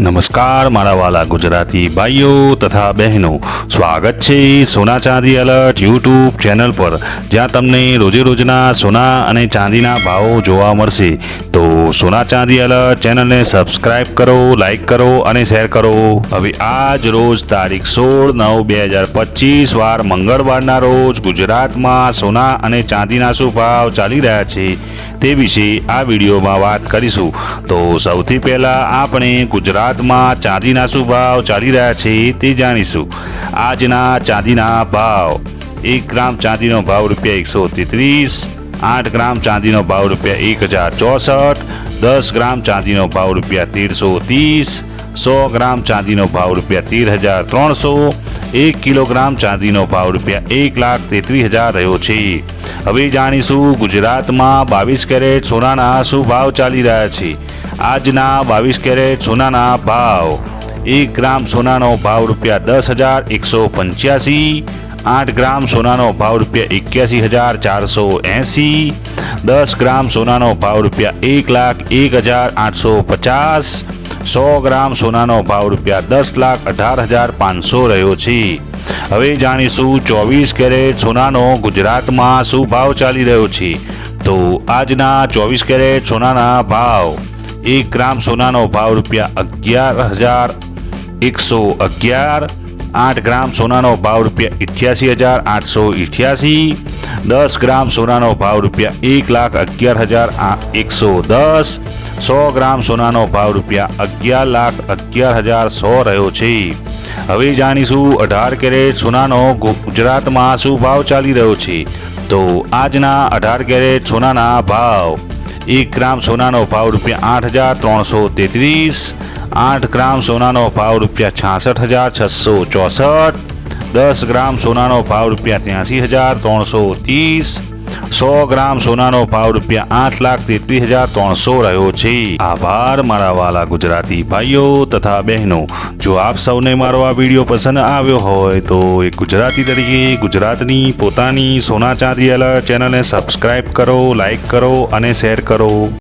નમસ્કાર, મારા વાલા ગુજરાતી ભાઈઓ તથા બહેનો. સ્વાગત છે સોના ચાંદી અલર્ટ યુટ્યુબ ચેનલ પર. જ્યાં તમને રોજે રોજના સોના અને ચાંદીના ભાવો જોવા મળશે. તો સોના ચાંદી અલર્ટ ચેનલને સબસ્ક્રાઇબ કરો, લાઇક કરો અને શેર કરો. હવે આજ રોજ તારીખ સોળ નવ બે હજાર પચીસ વાર મંગળવારના રોજ ગુજરાતમાં સોના અને ચાંદીના શું ભાવ ચાલી રહ્યા છે? તે વિશે આ વિડીયોમાં વાત કરીશું. તો સૌથી પહેલા આપણે ગુજરાતમાં ચાંદીના શું ભાવ ચાલી રહ્યા છે તે જાણીશું. આજના ચાંદીના ભાવ. એક ગ્રામ ચાંદીનો ભાવ રૂપિયા એકસો તેત્રીસ, આઠ ગ્રામ ચાંદીનો ભાવ રૂપિયા એક હજાર ચોસઠ, દસ ગ્રામ ચાંદીનો ભાવ રૂપિયા તેરસો ત્રીસ, સો ગ્રામ ચાંદીનો ભાવ રૂપિયા તેર હજાર ત્રણસો, એક કિલોગ્રામ ચાંદીનો ભાવ રૂપિયા એક લાખ તેત્રીસ હજાર રહ્યો છે. હવે જાણીશું ગુજરાતમાં બાવીસ કેરેટ સોનાના શું ભાવ ચાલી રહ્યા છે? આજના બાવીસ કેરેટ સોનાના ભાવ. એક ગ્રામ સોનાનો ભાવ રૂપિયા દસ હજાર એકસો પંચ્યાસી, આઠ ગ્રામ સોનાનો ભાવ રૂપિયા એક્યાસી હજાર ચારસો એંસી, દસ ગ્રામ સોનાનો ભાવ રૂપિયા એક લાખ એક હજાર આઠસો પચાસ સો ગ્રામ સોનાનો ભાવ રૂપિયા દસ લાખ અઢાર હજાર પાંચસો રહ્યો છે. હવે જાણીશું ચોવીસ કેરેટ સોનાનો ગુજરાતમાં શું ભાવ ચાલી રહ્યો છે. તો આજના ચોવીસ કેરેટ સોનાના ભાવ, એક ગ્રામ સોનાનો ભાવ રૂપિયા અગિયાર હજાર એકસો અગિયાર, આઠ ગ્રામ સોનાનો ભાવ રૂપિયા ઇઠ્યાસી હજાર આઠસો ઇઠ્યાસી, દસ ગ્રામ સોનાનો ભાવ રૂપિયા એક લાખ અગિયાર હજાર એકસો દસ સો ગ્રામ સોનાનો ભાવ રૂપિયા અગિયાર લાખ અગિયાર હજાર સો રહ્યો છે. હવે જાણીશું અઢાર કેરેટ સોનાનો ગુજરાતમાં શું ભાવ ચાલી રહ્યો છે? તો આજના અઢાર કેરેટ સોનાના ભાવ. એક ગ્રામ સોનાનો ભાવ રૂપિયા આઠ હજાર ત્રણસો તેત્રીસ, આઠ ગ્રામ સોનાનો ભાવ રૂપિયા છાસઠ હજાર છસો ચોસઠ, દસ ગ્રામ સોનાનો ભાવ રૂપિયા ત્યાંસી હજાર ત્રણસો ત્રીસ સો ગ્રામ સોનાનો ભાવ રૂપિયા આઠ લાખ તેત્રીસ હજાર ત્રણસો રહ્યો છે. આભાર, મારા વાલા ગુજરાતી ભાઈઓ તથા બહેનો. જો આપ સૌને મારો આ વીડિયો પસંદ આવ્યો હોય તો એક ગુજરાતી તરીકે ગુજરાતની પોતાની સોના ચાંદી અલર્ટ ચેનલને સબસ્ક્રાઇબ કરો લાઈક કરો અને શેર કરો.